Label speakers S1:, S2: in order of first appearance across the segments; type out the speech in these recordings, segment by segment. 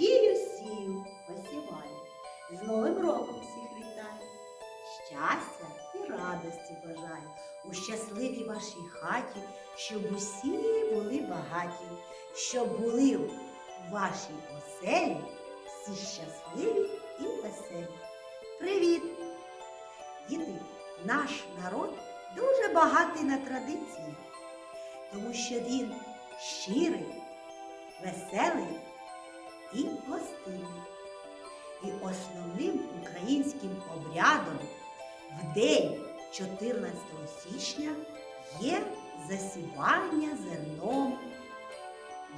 S1: Сію, сію, посіваю. З Новим роком всіх вітаю. Щастя і радості бажаю у щасливій вашій хаті, щоб усі були багаті, щоб були у вашій оселі всі щасливі і веселі. Привіт! Діти, наш народ дуже багатий на традиції, тому що він щирий, веселий і гостинний. І основним українським обрядом в день 14 січня є засівання зерном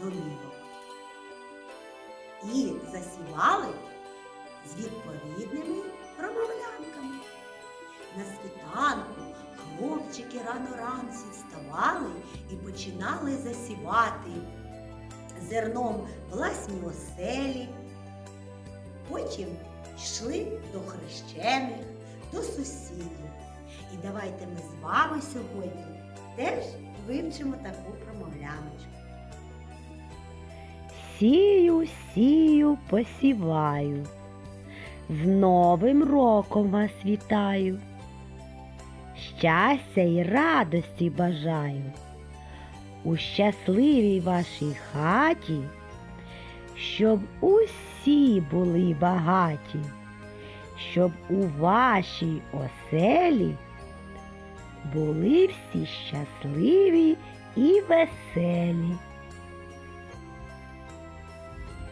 S1: домівок. І засівали з відповідними промовлянками. На світанку хлопчики рано ранці вставали і починали засівати зерном власні оселі. Потім йшли до хрещених, до сусідів. І давайте ми з вами сьогодні теж вивчимо таку промовляночку.
S2: Сію, сію, посіваю. З Новим роком вас вітаю. Щастя і радості бажаю. У щасливій вашій хаті, щоб усі були багаті, щоб у вашій оселі були всі щасливі і веселі.